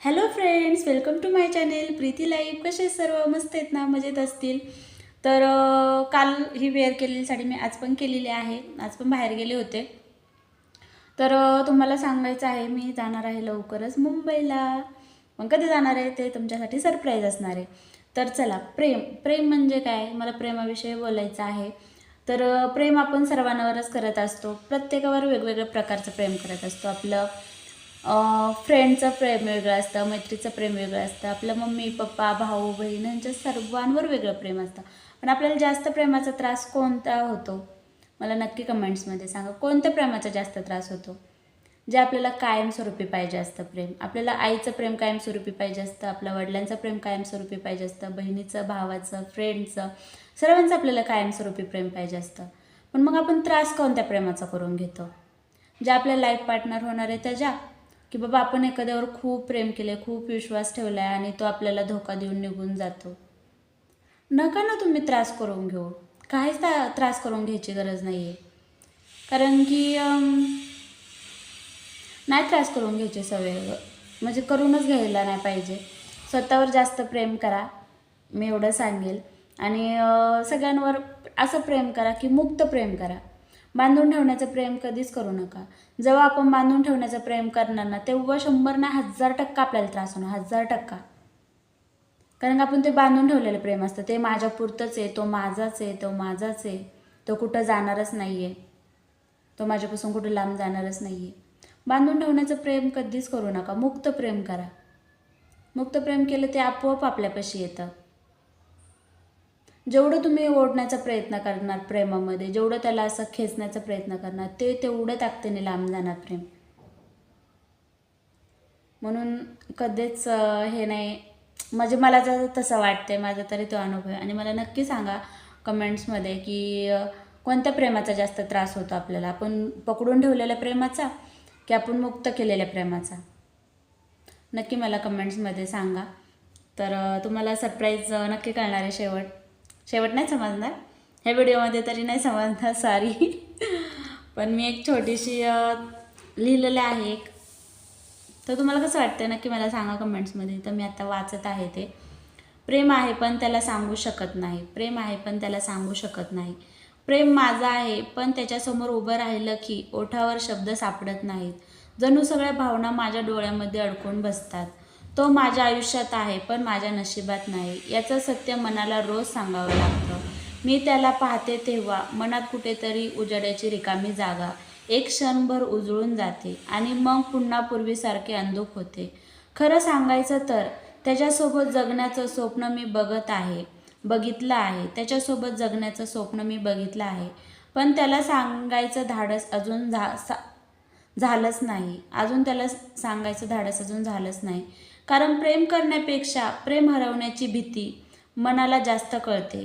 Hello friends welcome to my channel Preeti life कसे सर्व? मस्त आहेत ना? मजेत असतील. तर काल ही वेअर केलेली साडी मी आज पण केलेली आहे. आज पण बाहेर गेले होते. तर तुम्हाला सांगायचं आहे मी जाणार आहे लवकरच मुंबईला. मग कधी जाणार आहे ते तुमच्यासाठी सरप्राईज असणार आहे. तर चला प्रेम. प्रेम म्हणजे काय? मला प्रेमाविषयी बोलायचं आहे. तर प्रेम आपण सर्वांवरच करत असतो. प्रत्येकावर वेगवेगळ्या प्रकारचं प्रेम करत असतो आपलं. फ्रेंडचं प्रेम वेगळं असतं मैत्रीचं प्रेम वेगळं असतं आपलं मम्मी पप्पा भाऊ बहीण यांच्या सर्वांवर वेगळं प्रेम असतं. पण आपल्याला जास्त प्रेमाचा त्रास कोणता होतो? मला नक्की कमेंट्समध्ये सांगा. कोणत्या प्रेमाचा जास्त त्रास होतो? जे आपल्याला कायमस्वरूपी पाहिजे असतं प्रेम. आपल्याला आईचं प्रेम कायमस्वरूपी पाहिजे असतं आपल्या वडिलांचं प्रेम कायमस्वरूपी पाहिजे असतं बहिणीचं भावाचं फ्रेंडचं सर्वांचं आपल्याला कायमस्वरूपी प्रेम पाहिजे असतं. पण मग आपण त्रास कोणत्या प्रेमाचा करून घेतो? ज्या आपल्या लाईफ पार्टनर होणार आहे त्याच्या की बाबा आपण एखाद्यावर खूप प्रेम केले खूप विश्वास ठेवला आहे आणि तो आपल्याला धोका देऊन निघून जातो. नका ना तुम्ही त्रास करून घेऊ. काहीच ता- त्रास करून घ्यायची गरज नाही आहे कारण की नाही त्रास करून घ्यायची सवय. म्हणजे करूनच घ्यायला नाही पाहिजे. स्वतःवर जास्त प्रेम करा मी एवढं सांगेल. आणि सगळ्यांवर असं प्रेम करा की मुक्त प्रेम करा. बांधून ठेवण्याचं प्रेम कधीच करू नका. जेव्हा आपण बांधून ठेवण्याचं प्रेम करणार ना तेव्हा शंभर ना हजार टक्का आपल्याला त्रास होणार. हजार टक्का. कारण का आपण ते बांधून ठेवलेलं प्रेम असतं. ते माझ्या पुरतंच आहे तो माझाच आहे तो माझाच आहे. तो कुठं जाणारच नाही आहे तो माझ्यापासून कुठं लांब जाणारच नाही आहे बांधून ठेवण्याचं प्रेम कधीच करू नका. मुक्त प्रेम करा. मुक्त प्रेम केलं ते आपोआप आपल्यापाशी येतं. जेवढं तुम्ही ओढण्याचा प्रयत्न करणार प्रेमामध्ये जेवढं त्याला असं खेचण्याचा प्रयत्न करणार ते तेवढं ताकदीने लांब जाणार प्रेम. म्हणून कधीच हे नाही म्हणजे मला जर तसं वाटतंय माझा तरी तो अनुभव आहे. आणि मला नक्की सांगा कमेंट्समध्ये की कोणत्या प्रेमाचा जास्त त्रास होतो आपल्याला? आपण पकडून ठेवलेल्या प्रेमाचा की आपण मुक्त केलेल्या प्रेमाचा? नक्की मला कमेंट्समध्ये सांगा. तर तुम्हाला सरप्राईज नक्की कळणार आहे शेवट. शेवट नाही समजणार. ह्या व्हिडिओमध्ये तरी नाही समजणार सॉरी पण मी एक छोटीशी लिहिलेलं आहे एक. तर तुम्हाला कसं वाटतं नक्की मला सांगा कमेंट्समध्ये तर मी आता वाचत आहे ते. प्रेम आहे पण त्याला सांगू शकत नाही. प्रेम आहे पण त्याला सांगू शकत नाही. प्रेम माझा आहे पण त्याच्यासमोर उभं राहिलं की ओठावर शब्द सापडत नाहीत. जणू सगळ्या भावना माझ्या डोळ्यामध्ये अडकून बसतात. तो माझ्या आयुष्यात आहे पण माझ्या नशिबात नाही. याचं सत्य मनाला रोज सांगावं लागतं. मी त्याला पाहते तेव्हा मनात कुठेतरी उजाड्याची रिकामी जागा. एक क्षणभर उजळून जाते आणि मग पुन्हा पूर्वीसारखे अंधुक होते. खरं सांगायचं तर त्याच्यासोबत जगण्याचं स्वप्न मी बघत आहे बघितलं आहे. त्याच्यासोबत जगण्याचं स्वप्न मी बघितलं आहे. पण त्याला सांगायचं धाडस अजून झा सा झालंच नाही. अजून त्याला सांगायचं धाडस अजून झालंच नाही. कारण प्रेम करण्यापेक्षा प्रेम हरवण्याची भीती मनाला जास्त कळते.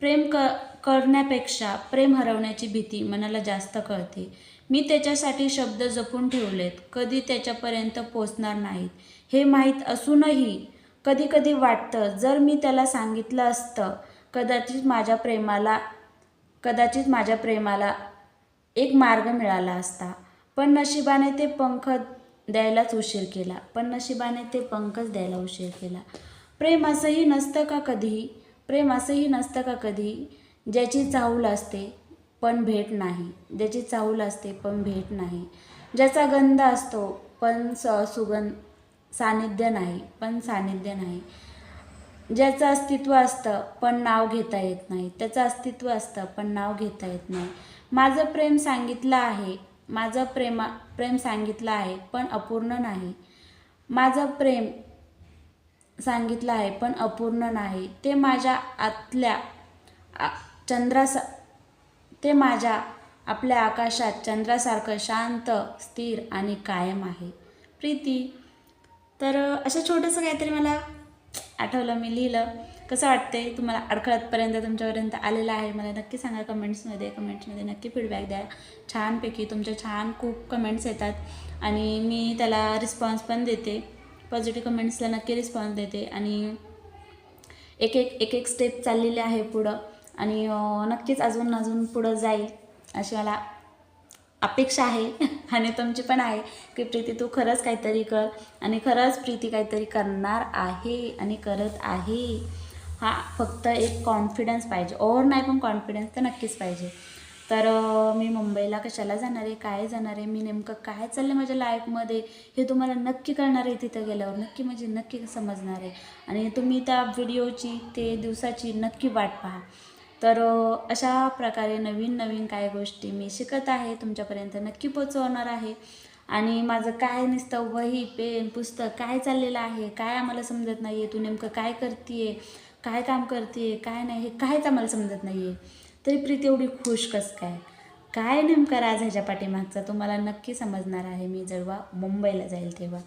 प्रेम क करण्यापेक्षा प्रेम हरवण्याची भीती मनाला जास्त कळते. मी त्याच्यासाठी शब्द जपून ठेवलेत. कधी त्याच्यापर्यंत पोचणार नाहीत. हे माहीत असूनही कधी कधी वाटतं जर मी त्याला सांगितलं असतं कदाचित माझ्या प्रेमाला कदाचित माझ्या प्रेमाला एक मार्ग मिळाला असता. पण नशिबाने ते पंख द्यायलाच उशीर केला. पण नशिबाने ते पंकज द्यायला उशीर केला. प्रेम असंही नसतं का कधी प्रेम असंही नसतं का कधी ज्याची चाहूल असते पण भेट नाही. ज्याची चाहूल असते पण भेट नाही. ज्याचा गंध असतो पण स सुगंध सानिध्य नाही पण सानिध्य नाही. ज्याचं अस्तित्व असतं पण नाव घेता येत नाही. त्याचं अस्तित्व असतं पण नाव घेता येत नाही. माझं प्रेम सांगितलं आहे माझं प्रेमा प्रेम सांगितलं आहे पण अपूर्ण नाही. माझं प्रेम सांगितलं आहे पण अपूर्ण नाही. ते माझ्या आतल्या आ- चंद्रासा ते माझ्या आपल्या आकाशात चंद्रासारखं शांत स्थिर आणि कायम आहे. प्रीती तर असं छोटंसं काहीतरी मला आठवलं मी लिहिलं. कसं वाटते तुम्हाला अडखळतपर्यंत तुमच्यापर्यंत आलेलं आहे? मला नक्की सांगा कमेंट्समध्ये. कमेंट्समध्ये नक्की फीडबॅक द्या. छानपैकी तुमच्या छान खूप कमेंट्स येतात. आणि मी त्याला रिस्पॉन्स पण देते. पॉझिटिव्ह कमेंट्सला नक्की रिस्पॉन्स देते. आणि एक एक एक एक स्टेप चाललेली आहे पुढं. आणि नक्कीच अजून अजून पुढं जाईल अशी मला अपेक्षा आहे. आणि तुमची पण आहे की प्रीती तू खरंच काहीतरी कर. आणि खरंच प्रीती काहीतरी करणार आहे आणि करत आहे. हा फक्त एक कॉन्फिडन्स पाहिजे. ओवर नाही पण कॉन्फिडन्स तर नक्कीच पाहिजे. तर मी मुंबईला कशाला जाणार आहे? काय जाणार आहे? मी नेमकं काय चाललं आहे माझ्या लाईफमध्ये हे तुम्हाला नक्की कळणार आहे तिथं गेल्यावर. नक्की म्हणजे नक्की समजणार आहे. आणि तुम्ही त्या व्हिडिओची ते दिवसाची नक्की वाट पहा. तर अशा प्रकारे नवीन नवीन काय गोष्टी मी शिकत आहे. तुमच्यापर्यंत नक्की पोचवणार आहे. आणि माझं काय नुसतं वही पेन पुस्तक काय चाललेलं आहे? काय आम्हाला समजत नाही आहे तू नेमकं काय करते आहे काय काम करते काय नाही हे काहीच आम्हाला समजत नाही आहे तरी प्रीती एवढी खुश कस काय? काय नेमकं राज ह्याच्या पाठीमागचा? तुम्हाला नक्की समजणार आहे मी जेव्हा मुंबईला जाईल तेव्हा.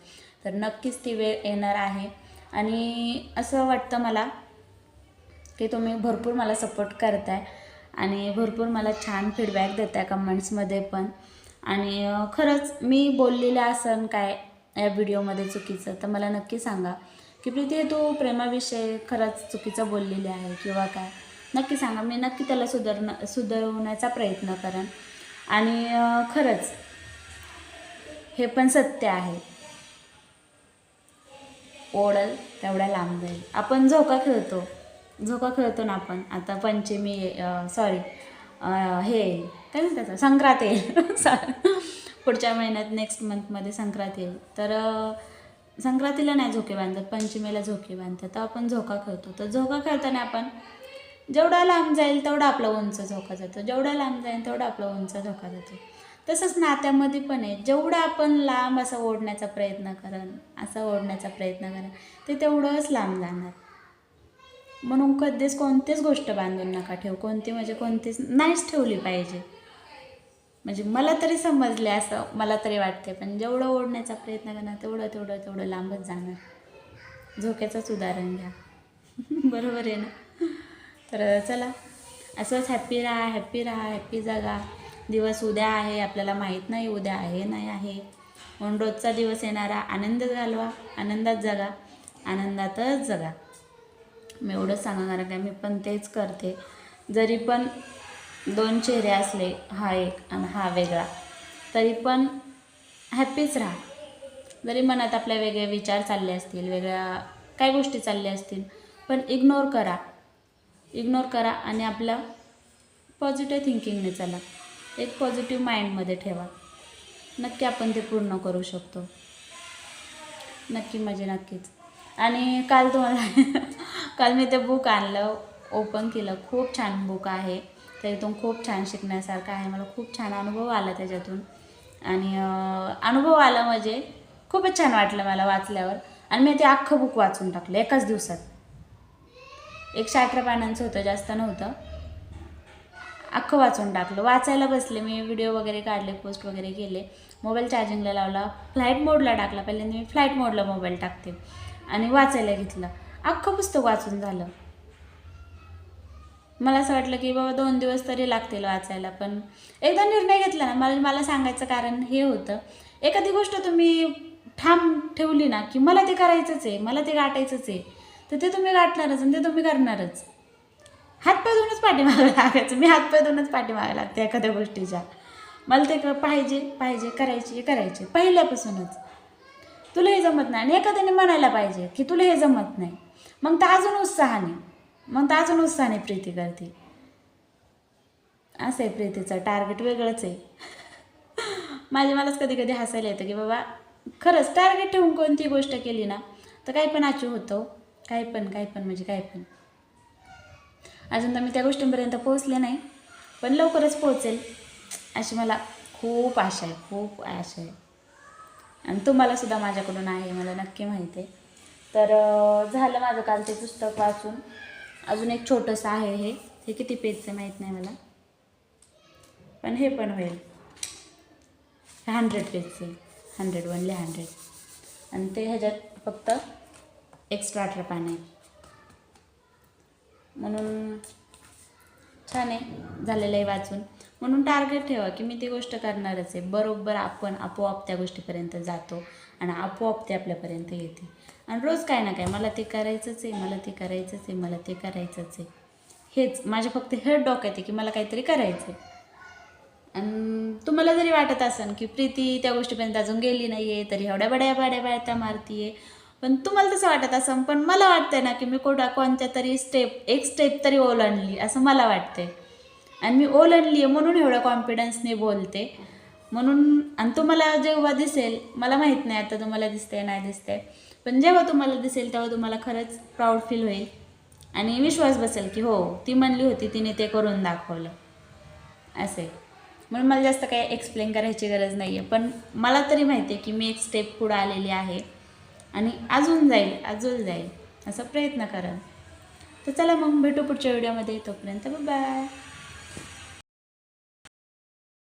तर नक्कीच ती वेळ येणार आहे. आणि असं वाटतं मला की तुम्ही भरपूर मला सपोर्ट करताय आणि भरपूर मला छान फीडबॅक देताय कमेंट्समध्ये पण. आणि खरंच मी बोललेलं असन काय या व्हिडिओमध्ये चुकीचं तर मला नक्की सांगा. की प्रीती हे तू प्रेमाविषयी खरंच चुकीचं बोललेली आहे किंवा काय? नक्की सांगा. मी नक्की त्याला सुधारण सुधारवण्याचा प्रयत्न करेन. आणि खरंच हे पण सत्य आहे. ओढल तेवढ्या लांब जाईल. आपण झोका खेळतो. झोका खेळतो ना आपण? आता पंचमी सॉरी हे काय म्हणतात त्याचं? संक्रांत येईल. पुढच्या महिन्यात नेक्स्ट मंथमध्ये संक्रांत येईल. तर संक्रांतीला नाही झोके बांधत पंचमीला झोके बांधतात. तर आपण झोका खेळतो. तर झोका खेळताना आपण जेवढा लांब जाईल तेवढा आपला उंच झोका जातो. जेवढा लांब जाईल तेवढा आपला उंच झोका जातो. तसंच नात्यामध्ये पण आहे. जेवढा आपण लांब असा ओढण्याचा प्रयत्न करन असा ओढण्याचा प्रयत्न कराल ते तेवढंच लांब जाणार. म्हणून कधीच कोणतीच गोष्ट बांधून नका ठेवू. कोणती म्हणजे कोणतीच नाहीच ठेवली पाहिजे. म्हणजे मला तरी समजले असं मला तरी वाटते पण जेवढं ओढण्याचा प्रयत्न करणार तेवढं तेवढं तेवढं लांबच जाणार. झोक्याचंच उदाहरण घ्या. बरोबर आहे ना? तर चला असंच हॅप्पी राहा हॅप्पी राहा हॅप्पी जगा. दिवस उद्या आहे आपल्याला माहीत नाही उद्या आहे नाही आहे. म्हणून रोजचा दिवस येणारा आनंद घालवा आनंदात जगा आनंदातच जगा. मी एवढंच सांगणार आहे मी पण तेच करते. जरी पण दोन चेहरे असले हा एक आणि हा वेगळा. तरी पण हॅपीच राहा. जरी मनात आपल्या वेगळे विचार चालले असतील वेगळ्या काय गोष्टी चालल्या असतील पण इग्नोर करा. इग्नोर करा आणि आपल्या पॉझिटिव्ह थिंकिंगने चला. एक पॉझिटिव्ह माइंडमध्ये ठेवा. नक्की आपण ते पूर्ण करू शकतो. नक्की म्हणजे नक्कीच. आणि काल तुम्हाला काल मी ते बुक आणलं ओपन केलं. खूप छान बुक आहे. तर इथून खूप छान शिकण्यासारखं आहे. मला खूप छान अनुभव आला त्याच्यातून. आणि अनुभव आला म्हणजे खूपच छान वाटलं मला वाचल्यावर. आणि मी ते अख्खं बुक वाचून टाकलं एकाच दिवसात. एकशे अठरा पानांचं होतं जास्त नव्हतं. अख्खं वाचून टाकलं. वाचायला बसले मी व्हिडिओ वगैरे काढले पोस्ट वगैरे केले. मोबाईल चार्जिंगला लावला फ्लाईट मोडला टाकला. पहिल्यांदा मी फ्लाईट मोडला मोबाईल टाकते. आणि वाचायला घेतलं. अख्खं पुस्तक वाचून झालं. मला असं वाटलं की बाबा दोन दिवस तरी लागतील वाचायला पण एकदा निर्णय घेतला ना मला मला सांगायचं कारण हे होतं. एखादी गोष्ट तुम्ही ठाम ठेवली ना की मला ते करायचंच आहे मला ते गाठायचंच आहे तर ते तुम्ही गाठणारच आणि ते तुम्ही करणारच. हातपाय धुवूनच पाठीमागं लागायचं मी हातपाय धुवूनच पाठीमागं लागते एखाद्या गोष्टीच्या. मला ते क- पाहिजे पाहिजे करायचे करायचे पहिल्यापासूनच. तुला हे जमत नाही आणि एखाद्याने म्हणायला पाहिजे की तुला हे जमत नाही. मग तर अजून उत्साहाने. मग तर अजून उत्साहाने प्रीती करते. असं आहे प्रीतीचं टार्गेट वेगळंच आहे. माझे मलाच कधी कधी हसायला येतं की बाबा खरंच टार्गेट ठेवून कोणती गोष्ट केली ना तर काही पण अचीव होतो. काही पण काही पण म्हणजे काही पण. अजून तर मी त्या गोष्टींपर्यंत पोहोचले नाही पण लवकरच पोहोचेल अशी मला खूप आशा आहे खूप आशा आहे. आणि तुम्हाला सुद्धा माझ्याकडून आहे मला नक्की माहिती आहे. तर झालं माझं काल ते पुस्तक वाचून. अजून एक छोटंसं आहे हे. हे किती पेजचं माहीत नाही मला. पण हे पण होईल. हंड्रेड पेजचे हंड्रेड वनले हंड्रेड आणि ते ह्याच्यात फक्त एक्स्ट्रा अठरा पानं आहे म्हणून छान आहे. झालेलं आहे वाचून. म्हणून टार्गेट ठेवा की मी ती गोष्ट करणारच आहे. बरोबर आपण आपोआप त्या गोष्टीपर्यंत जातो आणि आपोआप ते आपल्यापर्यंत येते. आणि रोज काय ना काय मला ते करायचंच आहे मला ते करायचंच आहे मला ते करायचंच आहे. हेच माझ्या फक्त हे डोक्यात आहे की मला काहीतरी करायचं आहे आणि तुम्हाला जरी वाटत असेल की प्रीती त्या गोष्टीपर्यंत अजून गेली नाही आहे तरी एवढ्या बड्या बड्या बाळ्या मारतीये. पण तुम्हाला तसं वाटत असं पण मला वाटतंय ना की मी कोणा कोणत्या तरी स्टेप एक स्टेप तरी ओलांडली असं मला वाटते आणि मी ओलांडली आहे म्हणून एवढ्या कॉन्फिडन्सने बोलते. म्हणून आणि तुम्हाला जेव्हा दिसेल मला माहीत नाही आता तुम्हाला दिसते नाही दिसते पण जेव्हा तुम्हाला दिसेल तेव्हा तुम्हाला खरंच प्राऊड फील होईल. आणि विश्वास बसेल की हो ती म्हणली होती तिने ते करून दाखवलं. असे. म्हणून मला जास्त काही एक्सप्लेन करायची गरज नाही आहे पण मला तरी माहिती आहे की मी एक स्टेप पुढं आलेली आहे. आणि अजून जाईल अजून जाईल. असा प्रयत्न करा तर चला मग भेटू पुढच्या व्हिडिओमध्ये तोपर्यंत बाय